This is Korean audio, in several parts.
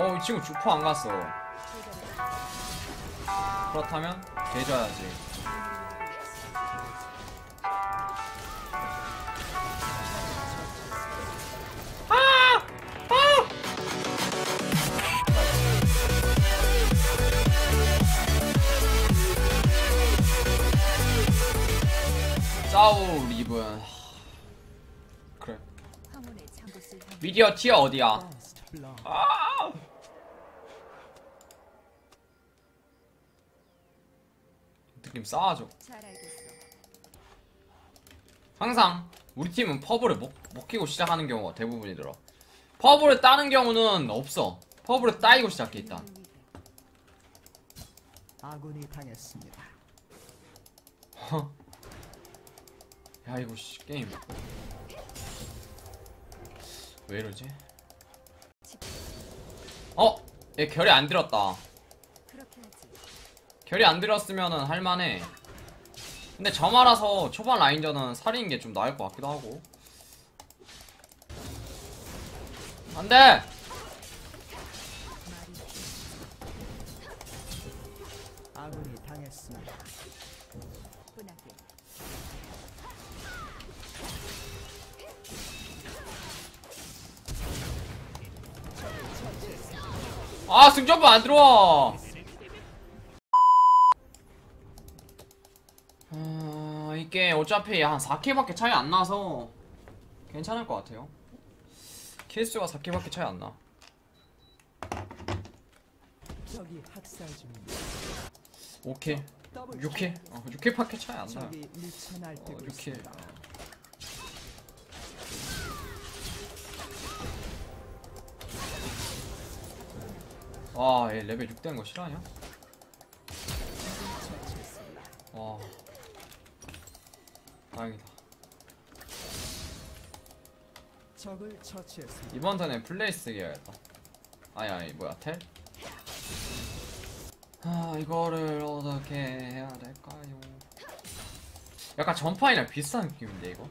어, 이 친구 주포 안 갔어. 그렇다면 대줘야지. 짜오 리븐. 그래. 황혼의 잠옷을 당 미디어 티어 어디야? 아! 느낌. 잘 알겠어. 항상 우리 팀은 퍼블을 못, 못 키고 시작하는 경우가 대부분이더라. 퍼블을 따는 경우는 없어. 퍼블을 따이고 시작해 일단. 아군이 당했습니다. 야 이거 씨 게임 왜 이러지? 어? 얘 결이 안 들었다. 결이 안 들었으면은 할만해. 근데 저 말아서 초반 라인전은 살인 게 좀 나을 것 같기도 하고. 안 돼! 아군이 당했습니다. 아, 승전부 안 들어와! 이게 어차피 한 4킬밖에 차이 안 나서 괜찮을 것 같아요. 킬수가 4킬밖에 차이 안 나. 적이 학살 중입니다. 5킬, 더블 6킬? 어, 6킬밖에 차이 안 나요. 어, 날뛰고 6킬. 있습니다. 와, 얘 레벨 6된 거 싫어하냐? 다행이다. 적을 처치했습니다. 이번 턴에 플레이 쓰기 해야겠다. 아니, 아니, 뭐야, 텔? 아, 이거를 어떻게 해야 될까요? 약간 전파이랑 비슷한 느낌인데, 이거?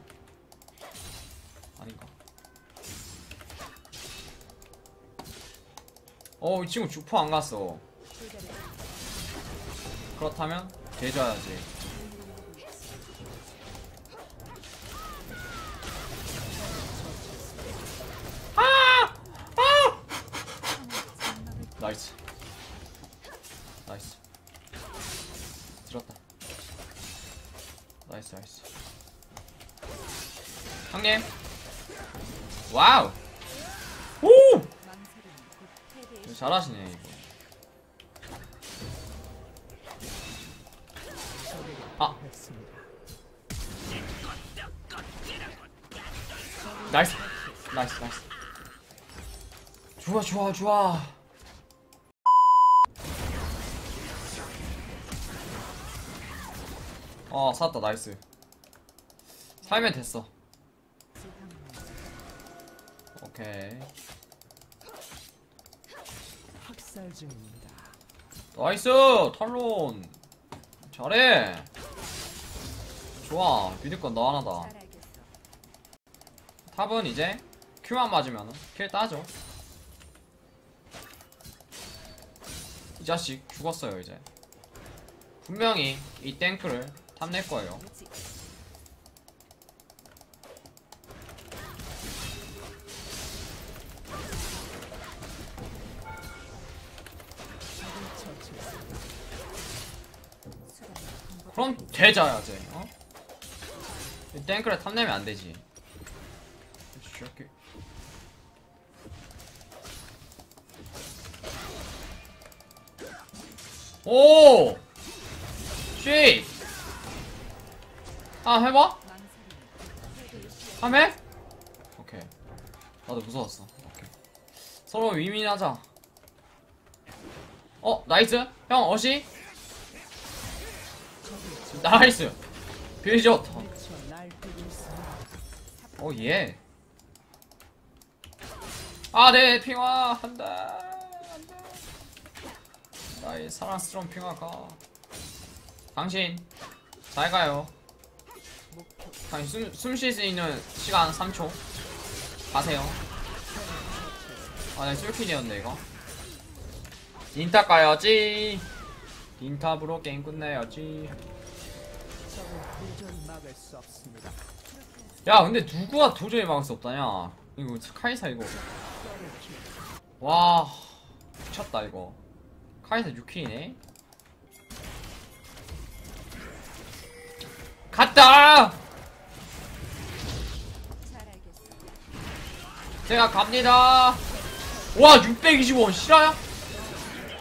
아닌가? 어, 이 친구 주포 안 갔어. 그렇다면, 대줘야지. 나이스. 들었다. 나이스, 나이스. 형님. 와우! 오! 잘하시네, 이거. 아. 나이스. 나이스, 나이스. 좋아, 좋아, 좋아. 어, 살았다, 나이스. 살면 됐어. 오케이. 학살 중입니다. 나이스! 탈론! 잘해! 좋아, 미드건 너 하나다. 탑은 이제 Q만 맞으면 킬 따죠. 이 자식 죽었어요, 이제. 분명히 이 탱크를 탐낼 거예요. 그럼 되자야지, 어? 이 탱크를 탐내면 안 되지. 오! 쉐이! 아, 해봐? 함해? 오케이. 나도 무서웠어. 오케이. 서로 위민하자. 어, 나이스? 형, 어시? 나이스! 빌 좋다. 미쳐 날뛰고 있습니다. 오, 예. 아, 네, 핑화. 한 대. 안 돼. 나의 사랑스러운 핑화가. 당신, 잘 가요. 당신 숨, 숨 쉴 수 있는 시간 3초. 가세요. 아, 네, 쫄킬이었네, 이거. 닌탑 가야지 닌탑으로 게임 끝내야지. 야 근데 누구가 도저히 막을 수 없다냐 이거 카이사 이거. 와 미쳤다 이거 카이사 6킬이네 갔다 제가 갑니다 와 625원 실화야?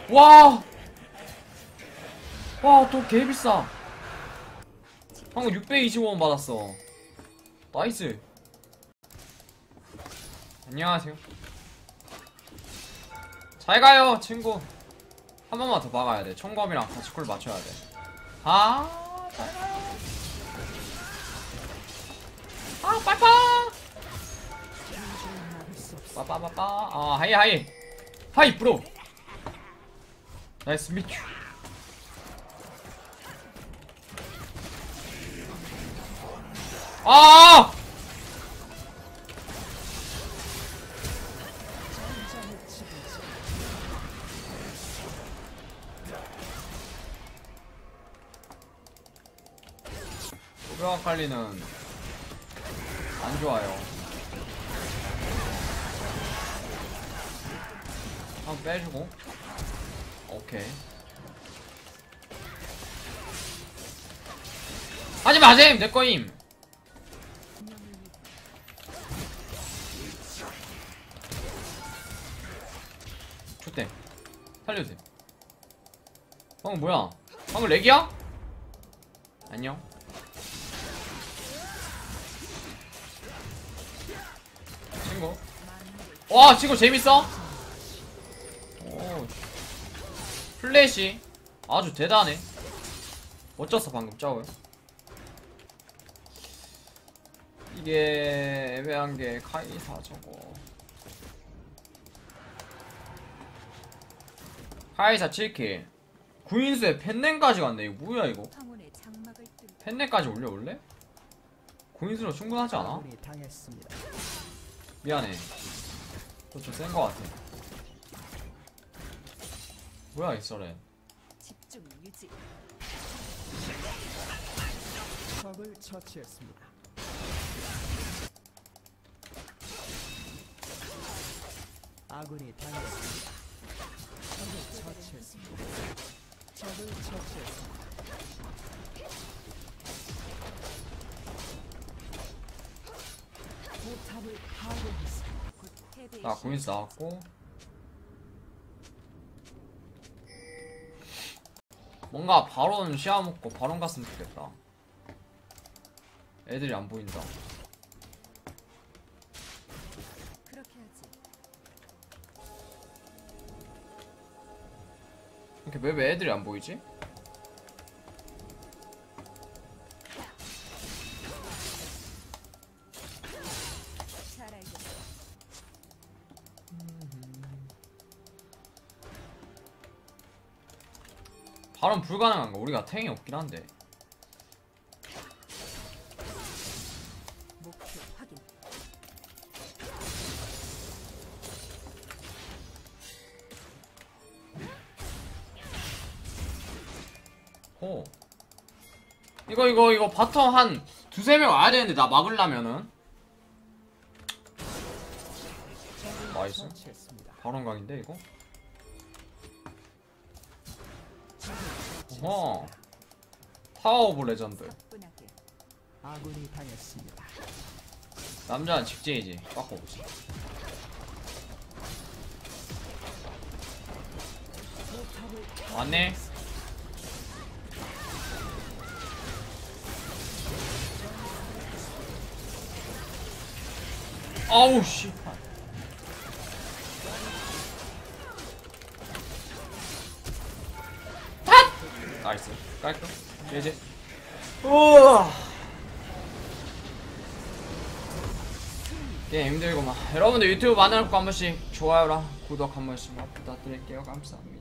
와 와, 또 개비싸. 방금 625원 받았어. 나이스. 안녕하세요. 잘 가요, 친구. 한 번만 더 박아야 돼. 총검이랑 같이 콜 맞춰야 돼. 아, 잘 가요. 아, 빠빠! 빠빠빠빠. 아, 하이, 하이. 하이, 브로. 나이스 미큐. 아! 지배자. 오베아칼리는 안 좋아요. 한번 빼주고. 오케이. 하지 마셈! 내 거임! 좋대. 살려주세요. 방금 뭐야? 방금 렉이야? 안녕. 친구. 와, 친구 재밌어? 플래시. 아주 대단해. 멋졌어, 방금 짜고요. 이게 애매한 게 카이사 저거. 카이사 7킬. 구인수에 펜넨까지 갔네. 이거 뭐야, 이거? 펜넨까지 올려올래? 구인수로 충분하지 않아? 미안해. 너좀센거 같아. 뭐야 이 썰에? 집중 유지. 적을 처치했습니다. 아군이 당했습니다. 적을 처치했습니다. 적을 처치했습니다. 포탑을 파괴했습니다. 곧 패배의 나 구인수 나왔고. 뭔가 바론 시야 먹고 바론 갔으면 좋겠다. 애들이 안 보인다. 이렇게 맵에 애들이 안 보이지? 바론 불가능한 거 우리가 탱이 없긴 한데. 호. 이거 이거 이거 바텀 한 두세 명 와야 되는데 나 막으려면은 나이스. 처치했습니다. 바론 각인데 이거? 어허. 처치했습니다. 타워 오브 레전드. 아군이 당했습니다. 남자는 직진이지. 포탑을 왔네. 아우 씨. 탓! 나이스. 깔끔. 이제. 우와. 게 힘들구만. 여러분들 유튜브 많은 거한 번씩 좋아요랑 구독 한 번씩 부탁드릴게요. 감사합니다.